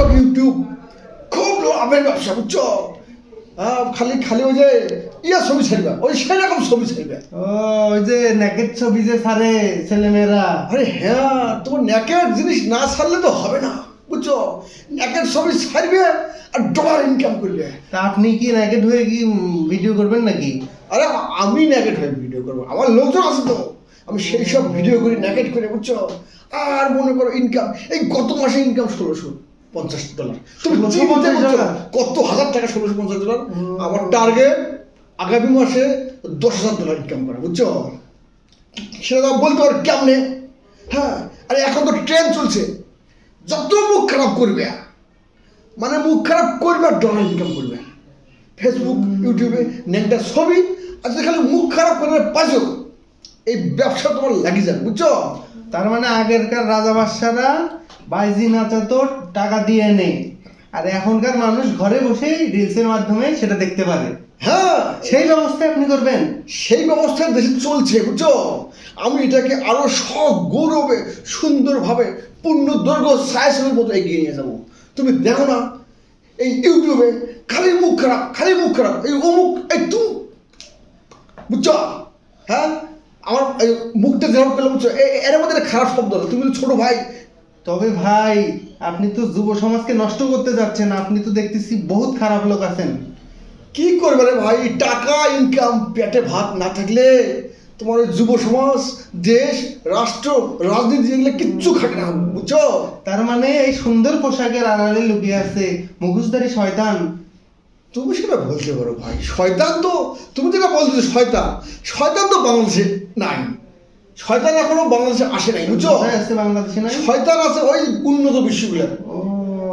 TikTok YouTube খুব লাভের ব্যবসা বুঝছ? খালি খালি ওই যে ইয়া ছবি ছাড়বে ওই সেরকম ছবি ছাড়বে। ওই যে নেকেট ছবি যে ছাড়ে ছেলেমেয়েরা। আরে হ্যাঁ তোমার ন্যাকের জিনিস না ছাড়লে তো হবে না বুঝছ? ন্যাকের ছবি ছাড়বে আর ডলার ইনকাম করবে। তা আপনি কি নেকেট হয়ে কি ভিডিও করবেন নাকি? আরে আমি ন্যাকেট হয়ে ভিডিও করব আমার লোকজন আছে তো। আমি সেই সব ভিডিও করি ন্যাকেট করে বুঝছ? আর মনে করো ইনকাম এই গত মাসে ইনকাম ষোলোশো। পঞ্চাশ ডলার। তুমি 1650 চিন্তা করছ? ডলার? কত হাজার টাকা ষোলোশো পঞ্চাশ ডলার। আমার টার্গেট আগামী মাসে দশ হাজার ডলার ইনকাম করা বুঝছ? সেটা বলতে পারো কেমনে? হ্যাঁ আরে এখন তো ট্রেন চলছে। যত মুখ খারাপ করবে মানে মুখ খারাপ করবে আর ডলার ইনকাম করবে। ফেসবুক ইউটিউবে নেংটা ছবি আজকে খালি মুখ খারাপ করে পাইছো। এই ব্যবসা তোমার লাগি যাবে বুঝছ? তার মানে আগেরকার রাজা বাদশারা বাইজি নাচা তো টাকা দিয়ে নেই। আর এখনকার মানুষ ঘরে বসেই রিলসের মাধ্যমে সেটা দেখতে পারে। হ্যাঁ। সেই ব্যবস্থা আপনি করবেন। সেই ব্যবস্থা দেশে চলছে বুঝছ? আমি এটাকে আরও সব গৌরবে সুন্দরভাবে পূর্ণ দৈর্ঘ্য সায়াসের মতো এগিয়ে নিয়ে যাব। তুমি দেখো না এই ইউটিউবে খালি মুখ খারাপ খালি মুখ খারাপ এই অমুক এই তু বুঝছ? হ্যাঁ? আমার মুখটা যেরকম পেলে বুঝছ? এর মধ্যে একটা খারাপ শব্দ তুমি ছোট ভাই তবে ভাই আপনি তো যুব সমাজকে নষ্ট করতে যাচ্ছেন আপনি তো দেখতেছি বহুত খারাপ লোক আছেন। কি করবে রে ভাই? টাকা ইনকাম পেটে ভাত না থাকলে তোমার যুব সমাজ দেশ রাষ্ট্র রাজনীতি এগুলো কিচ্ছু খাটে না বুঝছ? তার মানে এই সুন্দর পোশাকের আড়ালে লুকিয়ে আছে মুখোশধারী শয়তান। তুমি সেটা বলতে পারো ভাই। শয়তান তো তুমি যেটা বলছো শয়তান শয়তান তো বাংলাদেশে নাই। শয়তান এখনও বাংলাদেশে আসে নাই বুঝছ? বাংলাদেশে নাই। শয়তান আছে ওই উন্নত বিশ্বগুলো।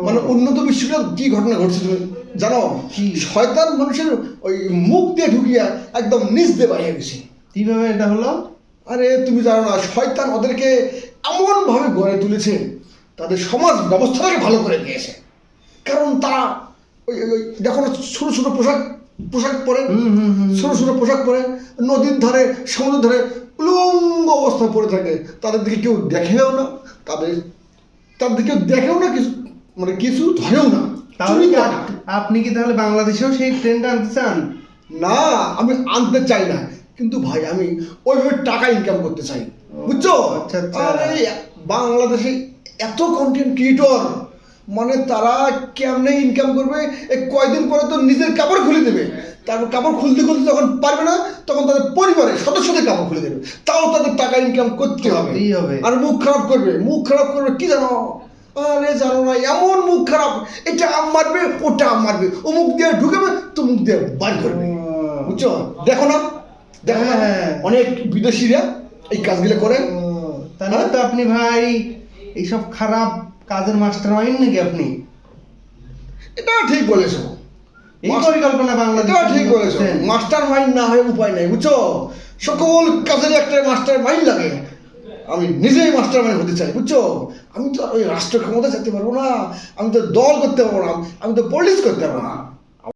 মানে উন্নত বিশ্বগুলো কি ঘটনা ঘটছে তুমি জানো? কি? শয়তান মানুষের ওই মুখ দিয়ে ঢুকিয়া একদম নিচ দিয়ে বাড়িয়ে গেছে। কীভাবে এটা হলো? আরে তুমি জানো না শয়তান ওদেরকে এমনভাবে গড়ে তুলেছে তাদের সমাজ ব্যবস্থাটাকে ভালো করে দিয়েছে কারণ তারা ওই ওই- দেখো না ছোটো ছোটো পোশাক পোশাক পরে হুম হুম হুম। ছোটো ছোটো পোশাক পরে নদীর ধারে সমুদ্রের ধারে উলঙ্গ অবস্থায় পড়ে থাকে। তাদের দিকে কেউ দেখেও না তাদের তাদের দিকে দেখেও না কিছু মানে কিছু ধরেও না। আপনি কি তাহলে বাংলাদেশেও সেই ট্রেনটা আনতে চান? না আমি আনতে চাই না। কিন্তু ভাই আমি ওইভাবে টাকা ইনকাম করতে চাই। বুঝছ? আচ্ছা, আচ্ছা। বাংলাদেশে এত কন্টেন্ট ক্রিয়েটর মানে তারা কেমনে ইনকাম করবে? এই কয়দিন পরে তো নিজের কাপড় খুলে দেবে। তারপর কাপড় খুলতে খুলতে যখন পারবে না তখন তাদের পরিবারের সদস্যদের কাপড় খুলে দেবে। তাও তাদের টাকা ইনকাম করতে হবে। আর মুখ খারাপ করবে। মুখ খারাপ করবে কি জানো? আরে জানো না এমন মুখ খারাপ। এটা আম মারবে ওটা আম মারবে। ও মুখ দিয়ে ঢুকাবে তো মুখ দিয়ে বার করবে। বুঝছ? দেখো না দেখো না। হ্যাঁ। অনেক বিদেশিরা এই কাজগুলো করে। তাহলে তো আপনি ভাই এইসব খারাপ কাজের মাস্টার মাইন্ড নাকি আপনি? এটা ঠিক বলেছ। এই পরিকল্পনা বাংলাদেশ ঠিক বলেছ। মাস্টার মাইন্ড না হয়ে উপায় নাই বুঝছ? সকল কাজের একটা মাস্টার মাইন্ড লাগে। আমি নিজেই মাস্টার মাইন্ড হতে চাই বুঝছ? আমি তো ওই রাষ্ট্র ক্ষমতা যেতে পারব না আমি তো দল করতে পারব না আমি তো পলিটিক্স করতে পারব না।